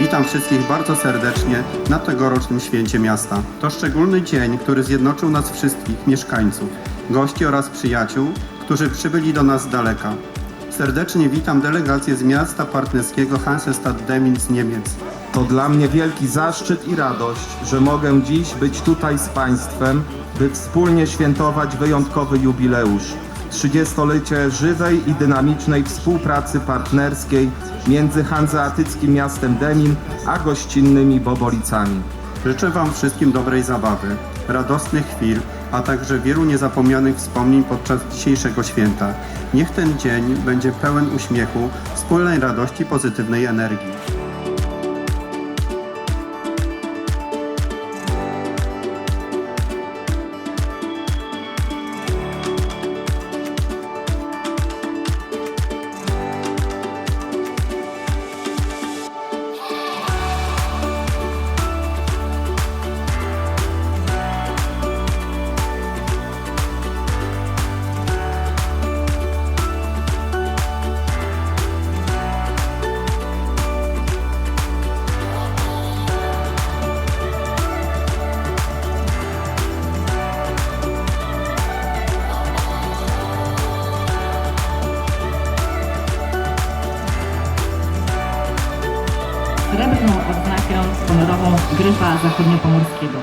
Witam wszystkich bardzo serdecznie na tegorocznym święcie miasta. To szczególny dzień, który zjednoczył nas wszystkich, mieszkańców, gości oraz przyjaciół, którzy przybyli do nas z daleka. Serdecznie witam delegację z miasta partnerskiego Hansestadt Demmin z Niemiec. To dla mnie wielki zaszczyt i radość, że mogę dziś być tutaj z Państwem, by wspólnie świętować wyjątkowy jubileusz. 30-lecie żywej i dynamicznej współpracy partnerskiej między hanzeatyckim miastem Demin a gościnnymi Bobolicami. Życzę Wam wszystkim dobrej zabawy, radosnych chwil, a także wielu niezapomnianych wspomnień podczas dzisiejszego święta. Niech ten dzień będzie pełen uśmiechu, wspólnej radości, pozytywnej energii. Srebrną odznakę honorową Gryfa Zachodniopomorskiego.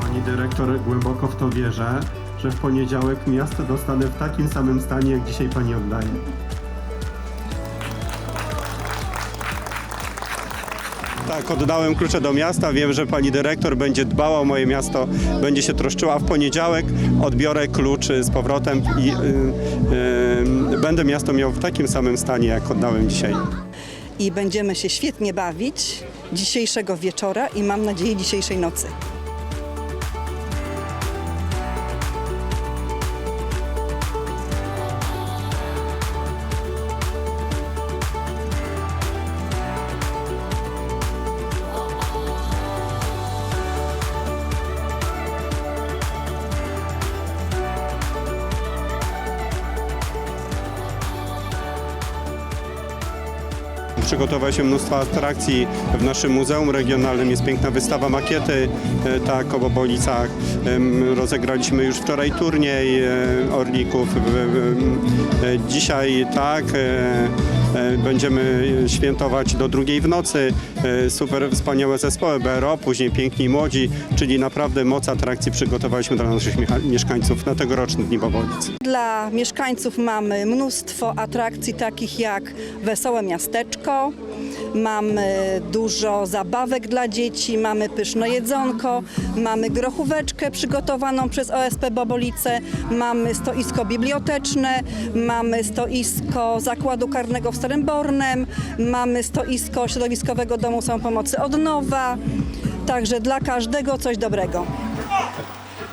Pani dyrektor, głęboko w to wierzę, że w poniedziałek miasto dostanę w takim samym stanie, jak dzisiaj Pani oddaje. Tak, oddałem klucze do miasta. Wiem, że pani dyrektor będzie dbała o moje miasto, będzie się troszczyła. W poniedziałek odbiorę klucz z powrotem i y, y, będę miasto miał w takim samym stanie, jak oddałem dzisiaj. i będziemy się świetnie bawić dzisiejszego wieczora i mam nadzieję dzisiejszej nocy. Przygotowa się mnóstwo atrakcji w naszym Muzeum Regionalnym. Jest piękna wystawa makiety, e, tak, o Bobolicach. Rozegraliśmy już wczoraj turniej e, Orlików. E, Dzisiaj tak, będziemy świętować do drugiej w nocy. E, Super wspaniałe zespoły BRO, później Piękni Młodzi, czyli naprawdę moc atrakcji przygotowaliśmy dla naszych mieszkańców na tegoroczny Dni Bobolic. Dla mieszkańców mamy mnóstwo atrakcji takich jak Wesołe Miasteczko, mamy dużo zabawek dla dzieci, mamy pyszne jedzonko, mamy grochóweczkę przygotowaną przez OSP Bobolice, mamy stoisko biblioteczne, mamy stoisko Zakładu Karnego w Starym Bornem, mamy stoisko Środowiskowego Domu Samopomocy Odnowa, także dla każdego coś dobrego.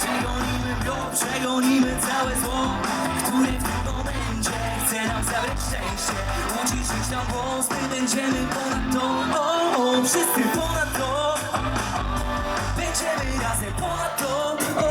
Przegonimy go, przegonimy całe zło Które w tym momencie chce nam zabrać szczęście. Uciszyć nam głos, my będziemy ponad to. O, o, Wszyscy ponad to. Będziemy razem ponad to. O,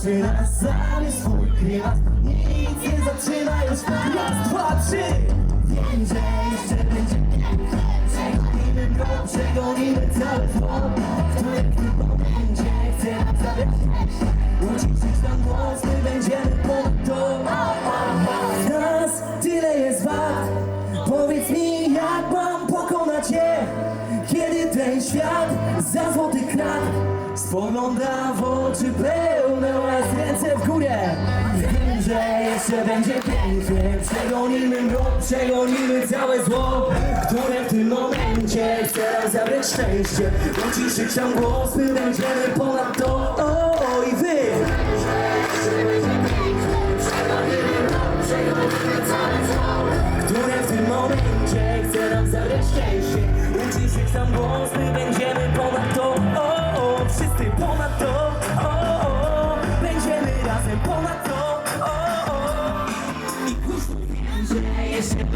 será, sabes por qué? Jeszcze będzie pięknie Przegonimy mrok, przegonimy całe zło Które w tym momencie chce nam zabrać szczęście. Uciszyć nam głos, my będziemy ponad to. O, I wy. Które w tym momencie chce nam zabrać szczęście. Uciszyć nam głos, my będziemy ponad to. O, o, Wszyscy ponad to. O, o, Będziemy razem ponad Przegonimy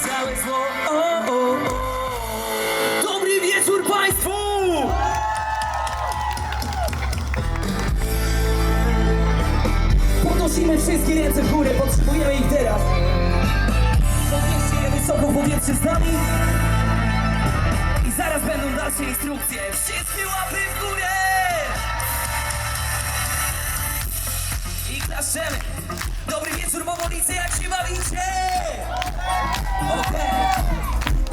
całe Przegonimy całe. Dobry wieczór Państwu! Podnosimy wszystkie ręce w górę, potrzebujemy ich teraz powietrze z nami. I zaraz będą dalsze instrukcje. Wszystkie łapy w górę! I klaszczemy. Dobry wieczór, Bobolice, jak się bawicie? Okej.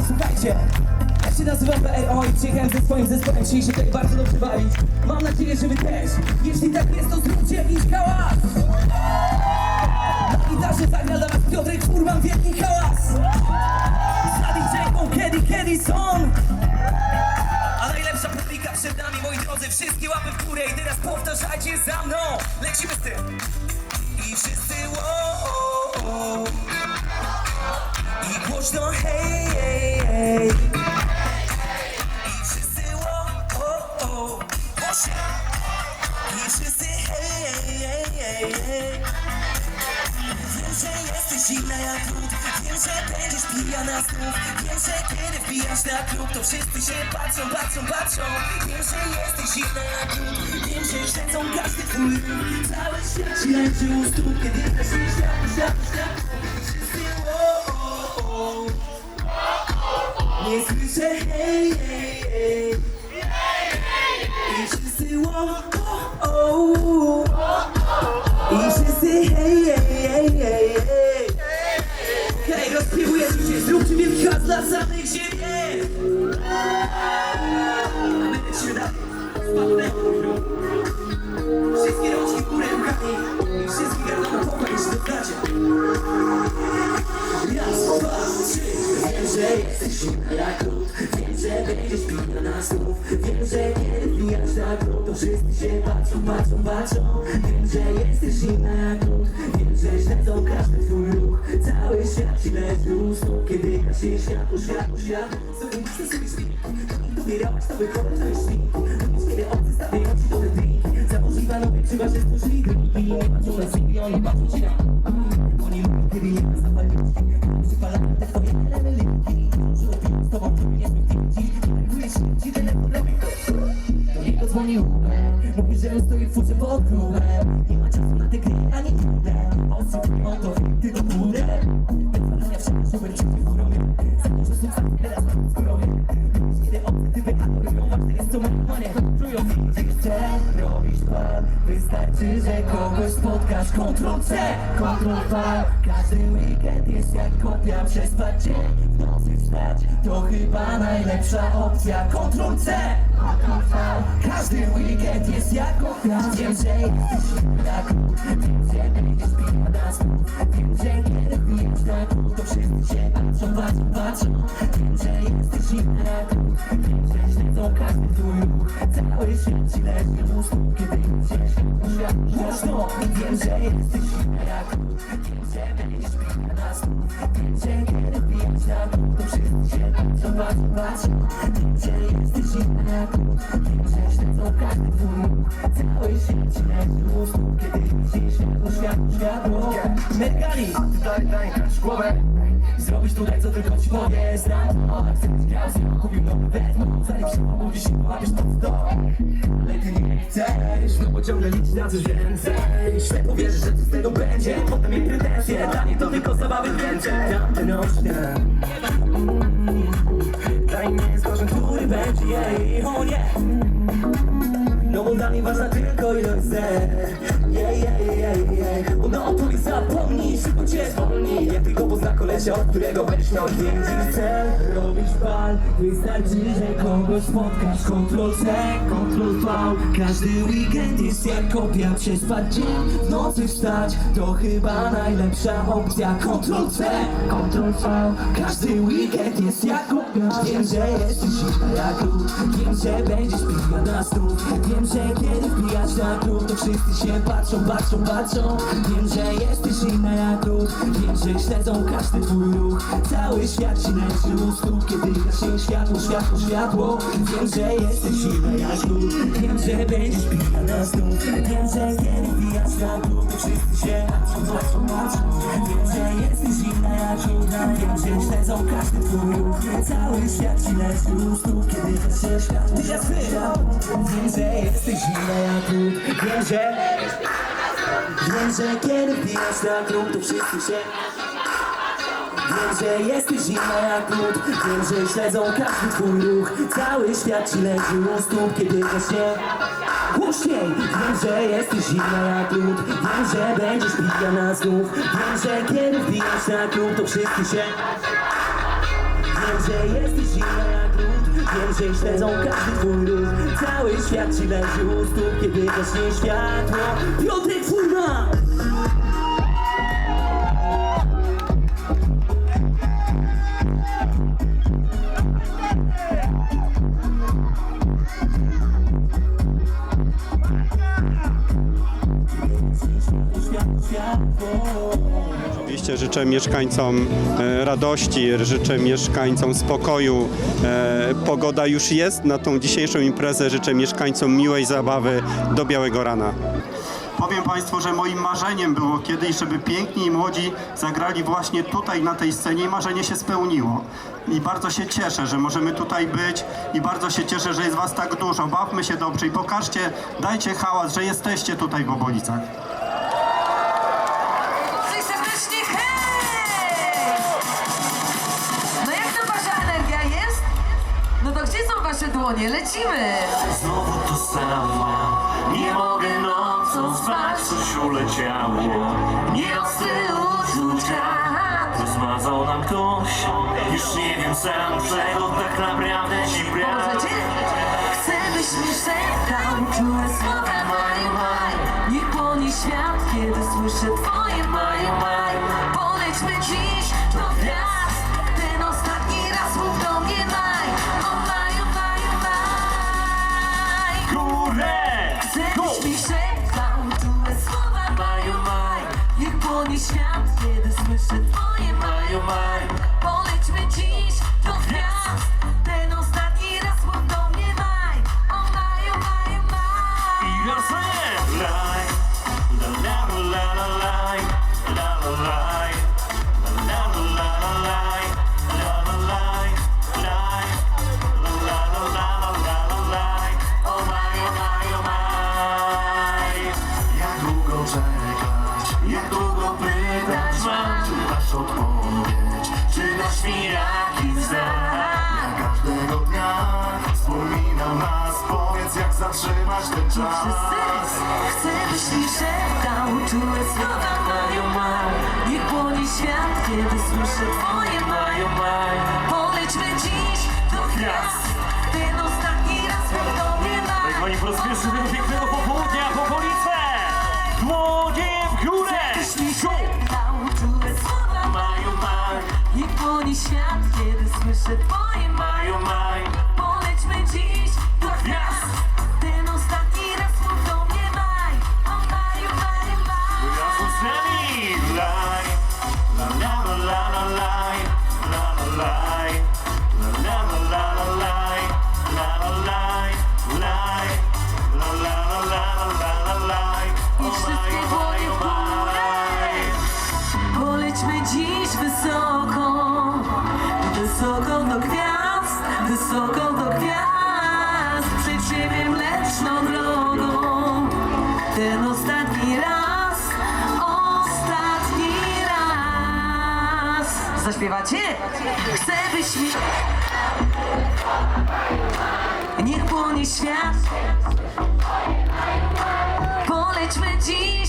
Słuchajcie ja się nazywam PRO i przyjechałem ze swoim zespołem dzisiaj się tak bardzo dobrze bawić. Mam nadzieję, że wy też. Jeśli tak jest, to zróbcie jakiś hałas! Na gitarze zagra dla was Piotrek Furman, wielki hałas A najlepsza publika przed nami, moi drodzy, wszystkie łapy w górę i teraz powtarzajcie za mną. Lecimy z tym. I wszyscy wow, I głośno hej, hej, hej. I wszyscy wow. I wszyscy hej, hej, hej, hej. Że jesteś zimna jak lód. Wiem, że będziesz pijana znów Wiem, że kiedy wbijasz na klub To wszyscy się patrzą, patrzą, patrzą. Wiem, że jesteś zimna jak lód. Wiem, że śledzą każdy twój ruch. Cały świat ci leży u stóp Kiedy się światło, światło, światło Wszyscy o, o, o. Nie słyszę hej, hej, hej. I wszyscy o, o, dla samych siebie lecimy dalej Spadłem Wszystkie rączki górę rukami I wszystkie gardą na jeśli to znacie Raz, dwa, trzy. Wiem, że jesteś zimna jak lód. Wiem, że będziesz pijana znów Wiem, że kiedy wbijasz na klub To wszyscy się patrzą, patrzą, patrzą. Wiem, że jesteś zimna jak lód. Wiem, że śledzą każdy twój ruch Cały świat u stóp Kiedy gaśnie światło, światło, światło Sobie sobie śpiew Dobierałaś to wykonać na śminku Mówisz, kiedy obcy stawiają ci dobre drinki Założyli panowie, chyba, że stworzyli drugi Nie patrzą na siebie, oni patrzą ci na spotkasz Ctrl C, Ctrl V. Każdy weekend jest jak kopia Przespać dzień, w nocy wstać To chyba najlepsza opcja. Ctrl C, Każdy weekend jest jak kopia Wiem, że jesteś lód Wiem, że będziesz pijana znów Wiem, że kiedy wbijasz na klub To wszyscy się patrzą, patrzą, patrzą. Wiem, że jesteś zimna jak lód Wiem, że śledzą każdy twój ruch. Cały świat ci leży u stóp Kiedy się światło, głośno Wiem, że jesteś zimna jak lód Wiem, że będziesz pijana znów Wiem, że kiedy wbijasz na klub To wszyscy ludzie patrzą, patrzą Wiem, że jesteś inna Wiem, że śledzą każdy twój ruch Cały świat ci stóp Kiedy widzisz światło, światło, światło Mergani, tutaj tańkasz głowę Zrobisz tutaj co tylko ci powie Znam to, chcę być grał, kupił nowy wezmą Zanim się obudzisz i połapiesz to co Ale ty nie chcesz, bo ciągle liczysz na coś więcej. Ślepo że z tego będzie Potem dla to tylko Tamte nośnie będzie jej, o nie no bo dla mnie ważna tylko zer yeah, yeah, yeah, yeah. No odpowiedz zapomnij, szybko cię zwolni. Jak tylko pozna kolesia, od którego będziesz miał więcej cel. Robisz bal, wystarczy, że kogoś spotkasz. Ctrl C, Ctrl V. Każdy weekend jest jak kopia Przespać dzień, w nocy wstać To chyba najlepsza opcja. Ctrl C, Ctrl V. Każdy weekend jest jak kopia Wiem, że jesteś jak lód Wiem, że będziesz piła na stów Wiem, że kiedy wbijać na klub To wszyscy się patrzą, patrzą, patrzą Wiem, że jesteś inna jak lód Wiem, że śledzą każdy twój ruch. Cały świat ci leży u stóp Kiedy gaśnie światło, światło, światło. Wiem, że jesteś inna jak lód Wiem, że będziesz piła na stów Wiem, że kiedy wbijasz na To wszyscy się patrzą, patrzą, patrzą. Wiem, że jesteś inna jak lód Wiem, że śledzą każdy twój ruch. Cały świat ci leży u stóp Kiedy gaśnie światło, światło. Wiem, że jesteś inna jak lód Wiem, że Wiem, że kiedy wbijasz na klub To wszyscy się Wiem, że jesteś zimna jak lód. Wiem, że śledzą każdy twój ruch. Cały świat ci leży u stóp Kiedy gaśnie Głośniej! Wiem, że jesteś zimna jak lód. Wiem, że będziesz pijana znów. Wiem, że kiedy wbijasz na klub To wszyscy się Wiem, że jesteś zimna jak Wiem, że śledzą każdy twój ruch Cały świat ci leży u stóp Kiedy gaśnie światło Piotrek Furman! Oczywiście życzę mieszkańcom e, radości, życzę mieszkańcom spokoju. E, Pogoda już jest na tą dzisiejszą imprezę. Życzę mieszkańcom miłej zabawy do białego rana. Powiem Państwu, że moim marzeniem było kiedyś, żeby piękni i młodzi zagrali właśnie tutaj na tej scenie i marzenie się spełniło. I bardzo się cieszę, że możemy tutaj być i bardzo się cieszę, że jest Was tak dużo. Bawmy się dobrze i pokażcie, dajcie hałas, że jesteście tutaj w Obolicach. Dłonie? Lecimy! Znowu to samo. Nie mogę nocą spać. Coś uleciało. Nieostre uczucia. Rozmazał nam ktoś. Już nie wiem sam czego tak naprawdę ci brak? Chcę byś mi szeptał. Czułe słowa maju maj. Niech płonie świat Kiedy słyszę twoje maju maj twoje maju maj Polećmy dziś do gwiazd powiedz jak zatrzymać ten czas. Wszyscy chcę byś mi szeptał Czułe słowa maju maj Niech płonie świat Kiedy słyszę twoje maju maj Polećmy dziś do gwiazd Ten ostatni raz do mnie maj Pani rozpieszymy pięknego popołudnia w okolice! Dłonie w górę! Byś mi szeptał słowa Maju, maj, Niech płonie świat Kiedy słyszę śpiewacie? Chcę byś mi... Niech płonie świat Polećmy dziś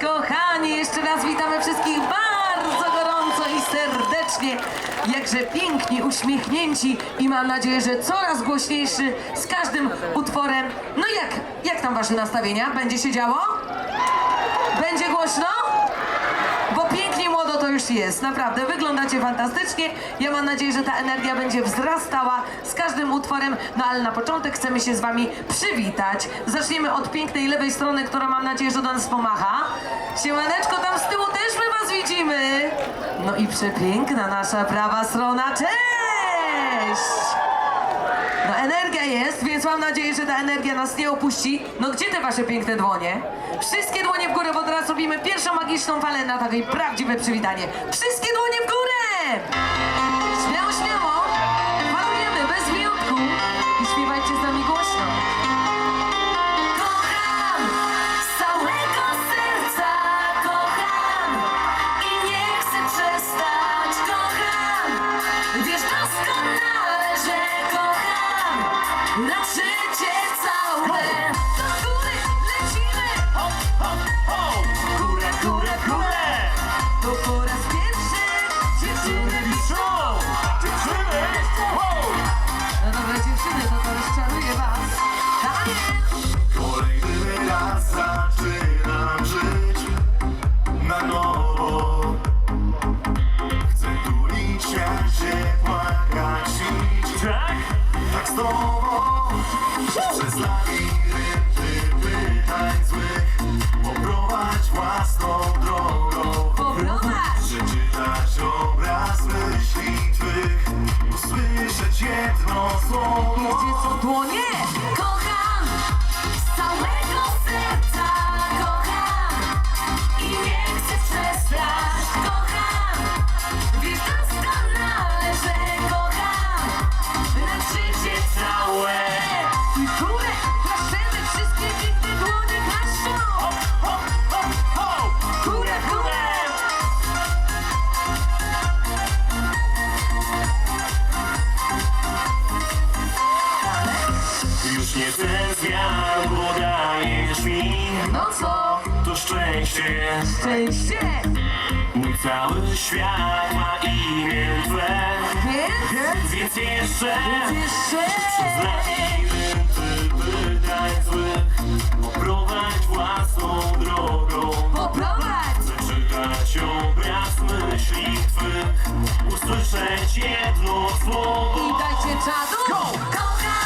kochani, jeszcze raz witamy wszystkich bardzo gorąco i serdecznie Jakże pięknie uśmiechnięci i mam nadzieję, że coraz głośniejszy z każdym utworem No jak, jak tam wasze nastawienia? Będzie się działo? Będzie głośno? Bo pięknie i młodo to już jest, naprawdę, wyglądacie fantastycznie. Ja mam nadzieję, że ta energia będzie wzrastała z każdym utworem, no ale na początek chcemy się z wami przywitać. Zaczniemy od pięknej lewej strony, która mam nadzieję, że do nas pomacha. Siemaneczko, tam z tyłu też my was widzimy. No i przepiękna nasza prawa strona, cześć! Energia jest, więc mam nadzieję, że ta energia nas nie opuści. No gdzie te wasze piękne dłonie? Wszystkie dłonie w górę, bo teraz robimy pierwszą magiczną falę na takie prawdziwe przywitanie. Wszystkie dłonie w górę! Szczęście. Szczęście! Mój cały świat ma imię Twe, Więc? więc jeszcze Jeszcze! przez labirynty pytań złych poprowadź własną drogą. Poprowadź! Przeczytać obraz myśli Twych, usłyszeć jedno słowo. I dajcie czadu! Kocham!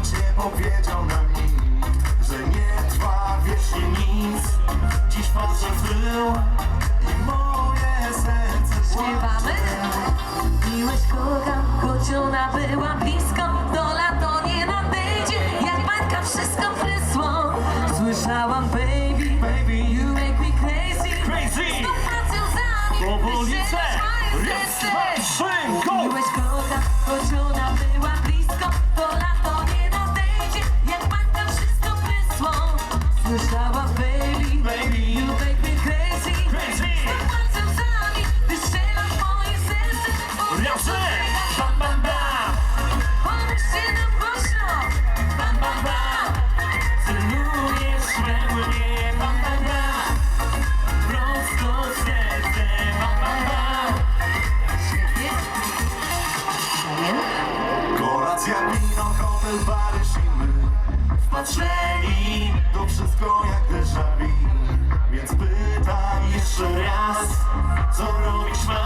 Lecz nie powiedział nam nikt, że nie trwa wiecznie nic. nas, co robisz ma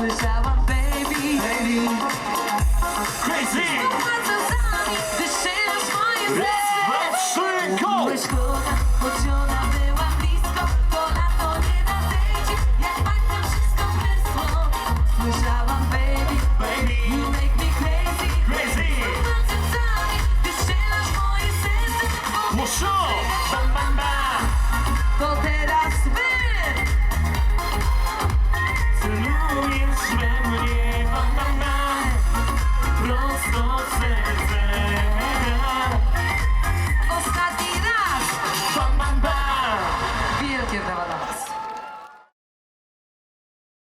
Without